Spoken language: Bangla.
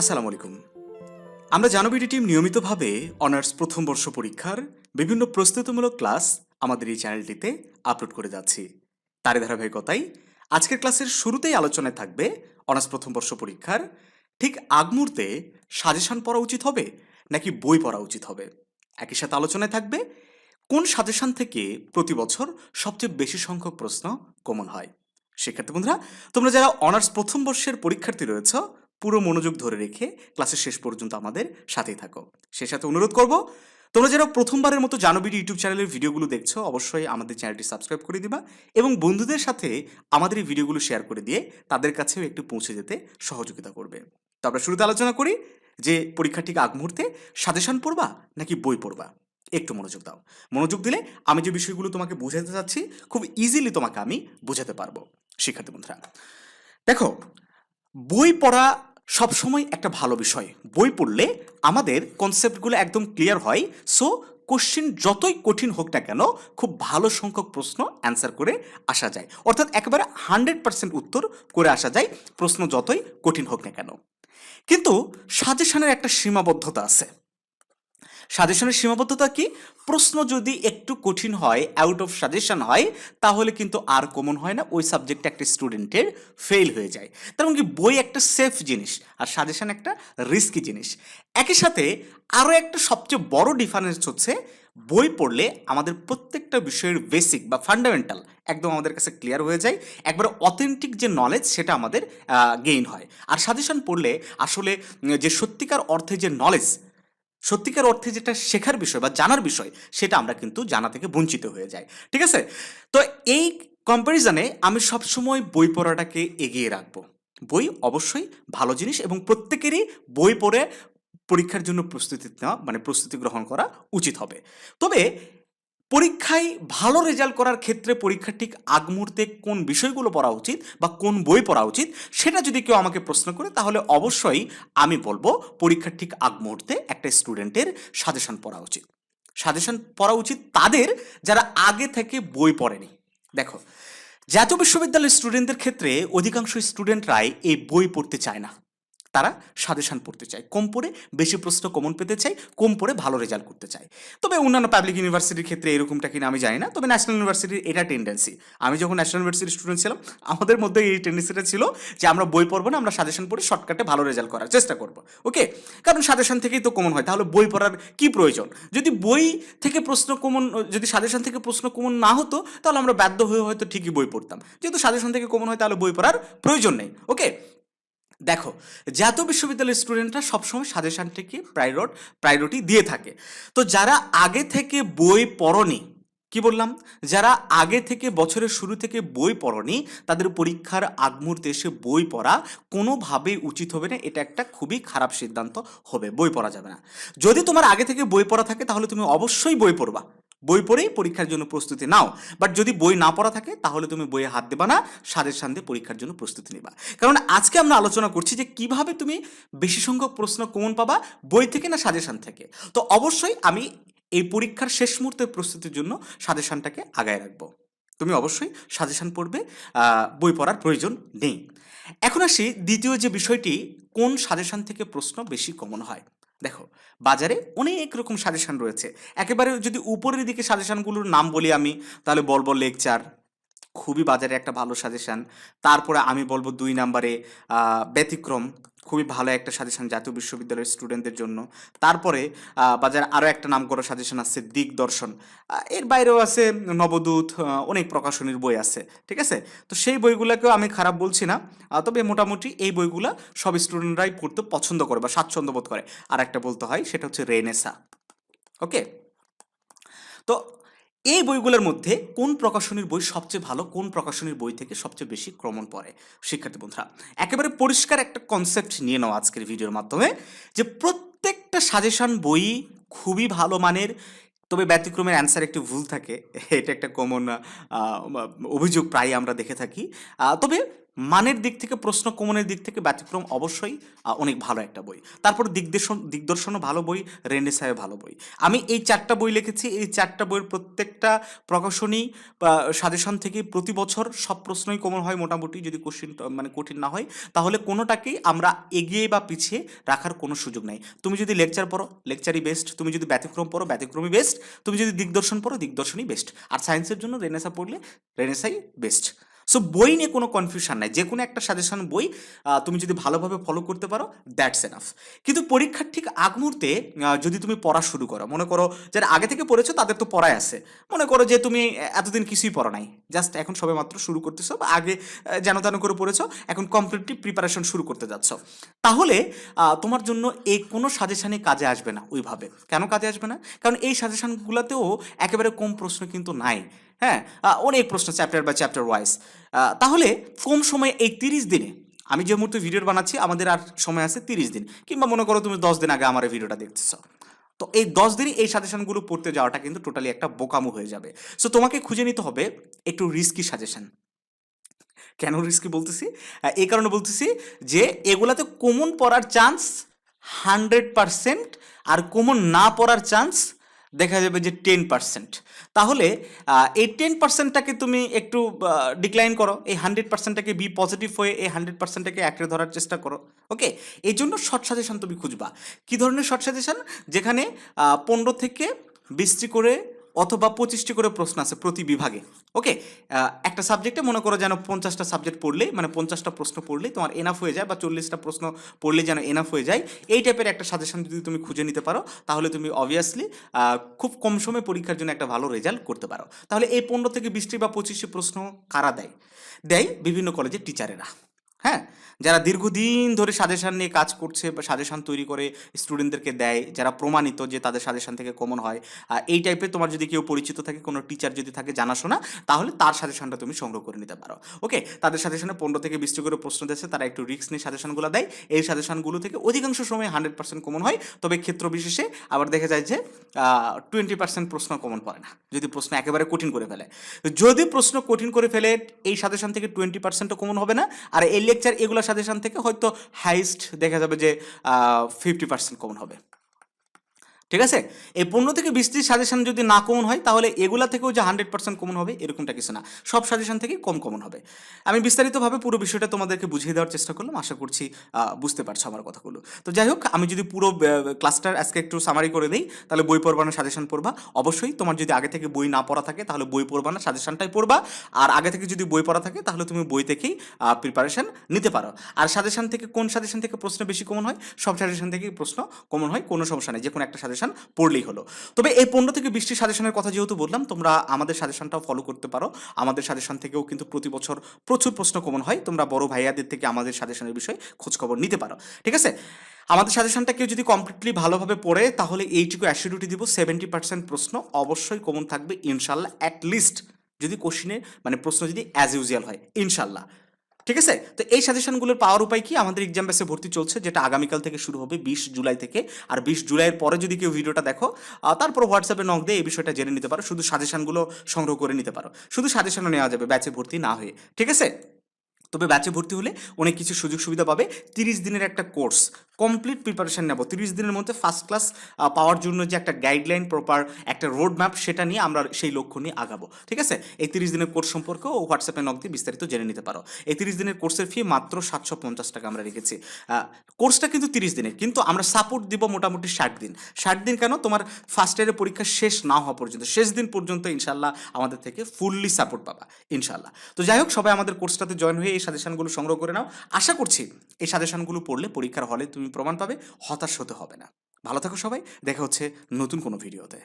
আসসালামু আলাইকুম। আমরা জানবিডি টিম নিয়মিতভাবে অনার্স প্রথম বর্ষ পরীক্ষার বিভিন্ন প্রস্তুতিমূলক ক্লাস আমাদের এই চ্যানেলটিতে আপলোড করে যাচ্ছি। তারই ধারাবাহিকতায় আজকের ক্লাসের শুরুতেই আলোচনায় থাকবে অনার্স প্রথম বর্ষ পরীক্ষার ঠিক আগ মুহূর্তে সাজেশন পড়া উচিত হবে নাকি বই পড়া উচিত হবে? একই সাথে আলোচনায় থাকবে কোন সাজেশন থেকে প্রতি বছর সবচেয়ে বেশি সংখ্যক প্রশ্ন কমন হয়? শিক্ষার্থী বন্ধুরা, তোমরা যারা অনার্স প্রথম বর্ষের পরীক্ষার্থী রয়েছ পুরো মনোযোগ ধরে রেখে ক্লাসের শেষ পর্যন্ত আমাদের সাথেই থাকো। সে সাথে অনুরোধ করব, তোমরা যারা প্রথমবারের মতো জানবিডি ইউটিউব চ্যানেলের ভিডিওগুলো দেখছ, অবশ্যই আমাদের চ্যানেলটি সাবস্ক্রাইব করে দিবা এবং বন্ধুদের সাথে আমাদের এই ভিডিওগুলো শেয়ার করে দিয়ে তাদের কাছেও একটু পৌঁছে যেতে সহযোগিতা করবে। তো আমরা শুরুতে আলোচনা করি যে পরীক্ষা ঠিক আগ মুহূর্তে সাজেশন পড়বা নাকি বই পড়বা? একটু মনোযোগ দাও। মনোযোগ দিলে আমি যে বিষয়গুলো তোমাকে বোঝাতে চাচ্ছি, খুব ইজিলি তোমাকে আমি বোঝাতে পারব। শিক্ষার্থী বন্ধুরা, দেখো বই পড়া সবসময় একটা ভালো বিষয়। বই পড়লে আমাদের কনসেপ্টগুলো একদম ক্লিয়ার হয়। সো কোশ্চেন যতই কঠিন হোক না কেন, খুব ভালো সংখ্যক প্রশ্ন অ্যান্সার করে আসা যায়। অর্থাৎ একেবারে হান্ড্রেড পার্সেন্ট উত্তর করে আসা যায় প্রশ্ন যতই কঠিন হোক না কেন। কিন্তু সাজেশনের একটা সীমাবদ্ধতা আছে। সাজেশনের সীমাবদ্ধতা কি? প্রশ্ন যদি একটু কঠিন হয় আউট অফ সাজেশন হয়, তাহলে কিন্তু আর কমন হয় না, ওই সাবজেক্টে একটা স্টুডেন্টের ফেল হয়ে যায়। তার মানে কি? বই একটা সেফ জিনিস, আর সাজেশন একটা রিস্কি জিনিস। একই সাথে আরও একটা সবচেয়ে বড় ডিফারেন্স হচ্ছে, বই পড়লে আমাদের প্রত্যেকটা বিষয়ের বেসিক বা ফান্ডামেন্টাল একদম আমাদের কাছে ক্লিয়ার হয়ে যায়, একবারে অথেন্টিক যে নলেজ সেটা আমাদের গেইন হয়। আর সাজেশন পড়লে আসলে যে সত্যিকার অর্থে যে নলেজ সত্যিকার অর্থে যেটা শেখার বিষয় বা জানার বিষয়, সেটা আমরা কিন্তু জানা থেকে বঞ্চিত হয়ে যাই, ঠিক আছে? তো এই কম্প্যারিজনে আমি সবসময় বই পড়াটাকে এগিয়ে রাখব। বই অবশ্যই ভালো জিনিস এবং প্রত্যেকেরই বই পড়ে পরীক্ষার জন্য প্রস্তুতি নেওয়া মানে প্রস্তুতি গ্রহণ করা উচিত হবে। তবে পরীক্ষায় ভালো রেজাল্ট করার ক্ষেত্রে পরীক্ষার ঠিক আগ মুহূর্তে কোন বিষয়গুলো পড়া উচিত বা কোন বই পড়া উচিত, সেটা যদি কেউ আমাকে প্রশ্ন করে, তাহলে অবশ্যই আমি বলব পরীক্ষার ঠিক আগ মুহূর্তে একটা স্টুডেন্টের সাজেশন পড়া উচিত। সাজেশন পড়া উচিত তাদের যারা আগে থেকে বই পড়েনি। দেখো জাতীয় বিশ্ববিদ্যালয়ের স্টুডেন্টদের ক্ষেত্রে অধিকাংশ স্টুডেন্টরাই এই বই পড়তে চায় না। তারা সাজেশন পড়তে চায়। কম পড়ে বেশি প্রশ্ন কমন পেতে চায়, কম পড়ে ভালো রেজাল্ট করতে চায়। তবে অন্যান্য পাবলিক ইউনিভার্সিটির ক্ষেত্রে এরকমটা কিনা আমি জানি না। তবে ন্যাশনাল ইউনিভার্সিটির এটা টেন্ডেন্সি আমি যখন ন্যাশনাল ইউনিভার্সিটির স্টুডেন্ট ছিলাম, আমাদের মধ্যে এই টেন্ডেন্সিটা ছিল যে আমরা বই পড়ব না, আমরা সাজেশন পড়ে শর্টকাটে ভালো রেজাল্ট করার চেষ্টা করব। ওকে কারণ সাজেশন থেকেই তো কমন হয়। তাহলে বই পড়ার কি প্রয়োজন? যদি বই থেকে প্রশ্ন কমন যদি সাজেশন থেকে প্রশ্ন কমন না হতো, তাহলে আমরা বাধ্য হয়ে হয়তো ঠিকই বই পড়তাম। যেহেতু সাজেশন থেকে কমন হয়, তাহলে বই পড়ার প্রয়োজন নেই। ওকে দেখো, জাতীয় বিশ্ববিদ্যালয়ের স্টুডেন্টরা সবসময় সাজেশনটিকে প্রায়োর প্রায়োরিটি দিয়ে থাকে। তো যারা আগে থেকে বই পড়নি, কি বললাম? যারা আগে থেকে বছরের শুরু থেকে বই পড়নি, তাদের পরীক্ষার আগ মুহূর্তে এসে বই পড়া কোনোভাবেই উচিত হবে না। এটা একটা খুবই খারাপ সিদ্ধান্ত হবে, বই পড়া যাবে না। যদি তোমার আগে থেকে বই পড়া থাকে, তাহলে তুমি অবশ্যই বই পড়বা। বই পড়েই পরীক্ষার জন্য প্রস্তুতি নাও। বাট যদি বই না পড়া থাকে, তাহলে তুমি বইয়ে হাত দেবা না সাজেশন দিয়ে পরীক্ষার জন্য প্রস্তুতি নেবা। কারণ আজকে আমরা আলোচনা করছি যে কীভাবে তুমি বেশি সংখ্যক প্রশ্ন কমন পাবা, বই থেকে না সাজেশন থেকে। তো অবশ্যই আমি এই পরীক্ষার শেষ মুহূর্তের প্রস্তুতির জন্য সাজেশনটাকে আগায় রাখব। তুমি অবশ্যই সাজেশন পড়বে বই পড়ার প্রয়োজন নেই। এখন আসি দ্বিতীয় যে বিষয়টি, কোন সাজেশন থেকে প্রশ্ন বেশি কমন হয়? দেখো, বাজারে অনেক রকম সাজেশান রয়েছে। একেবারে যদি উপরের দিকে সাজেশানগুলোর নাম বলি আমি, তাহলে বলব লেকচার খুবই বাজারে একটা ভালো সাজেশন তারপরে আমি বলব দুই নাম্বারে ব্যতিক্রম। খুবই ভালো একটা সাজেশন জাতীয় বিশ্ববিদ্যালয়ের স্টুডেন্টদের জন্য। তারপরে বাজারে আরও একটা নাম করা সাজেশন আছে দিগদর্শন। আহ, এর বাইরেও আছে নবদূত অনেক প্রকাশনীর বই আছে ঠিক আছে? তো সেই বইগুলোকেও আমি খারাপ বলছি না তবে মোটামুটি এই বইগুলো সব স্টুডেন্টরাই পড়তে পছন্দ করে বা স্বাচ্ছন্দ্য বোধ করে। আর একটা বলতে হয় সেটা হচ্ছে রেনেসা। ওকে? তো এই বইগুলোর মধ্যে কোন প্রকাশনীর বই সবচেয়ে ভালো, কোন প্রকাশনীর বই থেকে সবচেয়ে বেশি ক্রমণ পড়ে? শিক্ষার্থী বন্ধুরা, একেবারে পরিষ্কার একটা কনসেপ্ট নিয়ে নাও আজকের ভিডিওর মাধ্যমে, যে প্রত্যেকটা সাজেশন বই খুবই ভালো মানের, তবে ব্যতিক্রমের অ্যান্সার একটু ভুল থাকে, এটা একটা কমন অভিযোগ প্রায় আমরা দেখে থাকি। তবে মানের দিক থেকে, প্রশ্ন কমনের দিক থেকে ব্যতিক্রম অবশ্যই অনেক ভালো একটা বই। তারপর দিগদর্শন দিগদর্শনও ভালো বই রেনেসায় ভালো বই। আমি এই চারটা বই লিখেছি, এই চারটা বইয়ের প্রত্যেকটা প্রকাশনী সাজেশন থেকে প্রতি বছর সব প্রশ্নই কমন হয়, মোটামুটি যদি কোশ্চিন মানে কঠিন না হয়, তাহলে কোনোটাকেই আমরা এগিয়ে বা পিছিয়ে রাখার কোনো সুযোগ নেই। তুমি যদি লেকচার পড়ো লেকচারই বেস্ট তুমি যদি ব্যতিক্রম পড়ো, ব্যতিক্রমই বেস্ট তুমি যদি দিগদর্শন পড়ো, দিগদর্শনই বেস্ট আর সায়েন্সের জন্য রেনেসা পড়লে রেনেসাই বেস্ট সো বই নিয়ে কোনো কনফিউশন নাই। যে কোনো একটা সাজেশন বই তুমি যদি ভালোভাবে ফলো করতে পারো দ্যাটস এনাফ কিন্তু পরীক্ষার ঠিক আগ মুহূর্তে যদি তুমি পড়া শুরু করো, মনে করো যারা আগে থেকে পড়েছো, তাদের তো পড়ায় আছে। মনে করো যে তুমি এতদিন কিছুই পড়ো নাই। জাস্ট এখন সবে মাত্র শুরু করতেছো বা আগে যেন তেন করে পড়েছো, এখন কমপ্লিটলি প্রিপারেশন শুরু করতে যাচ্ছ। তাহলে তোমার জন্য এই কোনো সাজেশানে কাজে আসবে না ওইভাবে। কেন কাজে আসবে না? কারণ এই সাজেশানগুলোতেও একেবারে কম প্রশ্ন কিন্তু নাই। হ্যাঁ অনেক প্রশ্ন চ্যাপ্টার বাই চ্যাপ্টার ওয়াইজ তাহলে কম সময়ে এই তিরিশ দিনে, আমি যে মুহূর্তে ভিডিও বানাচ্ছি, আমাদের আর সময় আছে তিরিশ দিন। কিংবা মনে করো তুমি দশ দিন আগে আমার ভিডিওটা দেখতেছ। তো এই দশ দিনই এই সাজেশনগুলো পড়তে যাওয়াটা কিন্তু টোটালি একটা বোকামো হয়ে যাবে। সো তোমাকে খুঁজে নিতে হবে একটু রিস্কি সাজেশন কেন রিস্কি বলতেছি? এই কারণে বলতেছি যে, এগুলাতে কমন পড়ার চান্স হান্ড্রেড পারসেন্ট আর কমন না পড়ার চান্স দেখা যাবে যে টেন পার্সেন্ট তাহলে এই টেন পার্সেন্টটাকে তুমি একটু ডিক্লাইন করো। এই হান্ড্রেড পার্সেন্টটাকে বি পজিটিভ হয়ে এই হান্ড্রেড পার্সেন্টটাকে আঁকড়ে ধরার চেষ্টা করো। ওকে এই জন্য শর্ট সাজেশান তুমি খুঁজবা। কী ধরনের শর্ট সাজেশান যেখানে পনেরো থেকে বিশটি করে অথবা পঁচিশটি করে প্রশ্ন আছে প্রতি বিভাগে। ওকে একটা সাবজেক্টে মনে করো যেন পঞ্চাশটা সাবজেক্ট পড়লেই মানে পঞ্চাশটা প্রশ্ন পড়লেই তোমার এনাফ হয়ে যায় বা চল্লিশটা প্রশ্ন পড়লে যেন এনাফ হয়ে যায়, এই টাইপের একটা সাজেশন যদি তুমি খুঁজে নিতে পারো, তাহলে তুমি অবভিয়াসলি খুব কম সময়ে পরীক্ষার জন্য একটা ভালো রেজাল্ট করতে পারো। তাহলে এই পনেরো থেকে বিশটি বা পঁচিশটি প্রশ্ন কারা দেয়? দেয় বিভিন্ন কলেজের টিচারেরা হ্যাঁ? যারা দীর্ঘদিন ধরে সাজেশন নিয়ে কাজ করছে বা সাজেশন তৈরি করে স্টুডেন্টদেরকে দেয় যারা প্রমাণিত যে তাদের সাজেশন থেকে কমন হয় আহ, এই টাইপের তোমার যদি কেউ পরিচিত থাকে কোনো টিচার যদি থাকে জানাশোনা তাহলে তার সাজেশনটা তুমি সংগ্রহ করে নিতে পারো। ওকে তাদের সাজেশনে পনেরো থেকে বিশটি করে প্রশ্ন দিচ্ছে তারা একটু রিস্ক নিয়ে সাজেশনগুলো দেয়। এই সাজেশনগুলো থেকে অধিকাংশ সময় হান্ড্রেড পার্সেন্ট কমন হয় তবে ক্ষেত্র বিশেষে আবার দেখা যায় যে টোয়েন্টি পার্সেন্ট প্রশ্ন কমন পড়ে না যদি প্রশ্ন একেবারে কঠিন করে ফেলে। যদি প্রশ্ন কঠিন করে ফেলে এই সাজেশন থেকে টোয়েন্টি পার্সেন্টও কমন হবে না আর এই লেকচার এগুলো সাজেশন থেকে হয়তো হাইস্ট দেখা যাবে যে ফিফটি পার্সেন্ট কমন হবে। ঠিক আছে? এই পনেরো থেকে বিশটি সাজেশন যদি না কমন হয়, তাহলে এগুলা থেকেও যে হান্ড্রেড পার্সেন্ট কমন হবে, এরকমটা কিছু না। সব সাজেশন থেকে কম কমন হবে। আমি বিস্তারিতভাবে পুরো বিষয়টা তোমাদেরকে বুঝিয়ে দেওয়ার চেষ্টা করলাম, আশা করছি বুঝতে পারছ আমার কথাগুলো। তো যাই হোক, আমি যদি পুরো ক্লাসটার আজকে একটু সামারি করে দিই তাহলে বই পড়বা না সাজেশন পড়বা। অবশ্যই তোমার যদি আগে থেকে বই না পড়া থাকে, তাহলে বই পড়বা না সাজেশনটাই পড়বা। আর আগে থেকে যদি বই পড়া থাকে, তাহলে তুমি বই থেকেই প্রিপারেশন নিতে পারো। আর সাজেশন থেকে কোন সাজেশন থেকে প্রশ্ন বেশি কমন হয়? সব সাজেশন থেকেই প্রশ্ন কমন হয়, কোনো সমস্যা নেই। যে কোনো একটা সাজেশন পড়লেই হলো। তবে এই পনেরো থেকে বিশটি সাজেশনের কথা যেহেতু বললাম, তোমরা আমাদের সাজেশনটাও ফলো করতে পারো। আমাদের সাজেশন থেকেও কিন্তু প্রতি বছর প্রচুর প্রশ্ন কমন হয়। তোমরা বড় ভাইয়াদের থেকে আমাদের সাজেশনের বিষয়ে খোঁজখবর নিতে পারো। ঠিক আছে? আমাদের সাজেশনটা কেউ যদি কমপ্লিটলি ভালোভাবে পড়ে, তাহলে এইটুকু অ্যাসিডিটি দিব সেভেন্টি পার্সেন্ট প্রশ্ন অবশ্যই কমন থাকবে, ইনশাল্লাহ অ্যাট লিস্ট যদি কোশ্চিনে মানে প্রশ্ন যদি অ্যাজ ইউজুয়াল হয়, ইনশাল্লাহ। ঠিক আছে? তো এই সাজেশনগুলোর পাওয়ার উপায় কি? আমাদের এক্সাম বেসে ভর্তি চলছে, যেটা আগামীকাল থেকে শুরু হবে বিশ জুলাই থেকে। আর বিশ জুলাইয়ের পরে যদি কেউ ভিডিওটা দেখো তারপর হোয়াটসঅ্যাপে নক দিয়ে এই বিষয়টা জেনে নিতে পারো। শুধু সাজেশনগুলো সংগ্রহ করে নিতে পারো। শুধু সাজেশনও নেওয়া যাবে ব্যাচে ভর্তি না হয়ে। ঠিক আছে? তবে ব্যাচে ভর্তি হলে অনেক কিছু সুযোগ সুবিধা পাবে। তিরিশ দিনের একটা কোর্স কমপ্লিট প্রিপারেশন নেব। তিরিশ দিনের মধ্যে ফার্স্ট ক্লাস পাওয়ার জন্য যে একটা গাইডলাইন প্রপার একটা রোড ম্যাপ সেটা নিয়ে আমরা সেই লক্ষ্য নিয়ে আগাবো। ঠিক আছে? এই তিরিশ দিনের কোর্স সম্পর্কেও হোয়াটসঅ্যাপে নক দিয়ে বিস্তারিত জেনে নিতে পারো। এই তিরিশ দিনের কোর্সের ফি মাত্র সাতশো পঞ্চাশ টাকা আমরা রেখেছি। কোর্সটা কিন্তু তিরিশ দিনের, কিন্তু আমরা সাপোর্ট দিব মোটামুটি ষাট দিন। ষাট দিন কেন? তোমার ফার্স্ট ইয়ারের পরীক্ষা শেষ না হওয়া পর্যন্ত, শেষ দিন পর্যন্ত ইনশাল্লাহ আমাদের থেকে ফুললি সাপোর্ট পাবা ইনশাল্লাহ তো যাই হোক, সবাই আমাদের কোর্সটাতে জয়েন হয়ে এই সাজেশনগুলো সংগ্রহ করে নাও। আশা করছি এই সাজেশনগুলো পড়লে পরীক্ষার হলে তুমি প্রমাণ পাবে, হতাশ হতে হবে না। ভালো থাকো সবাই, দেখা হচ্ছে নতুন কোনো ভিডিওতে।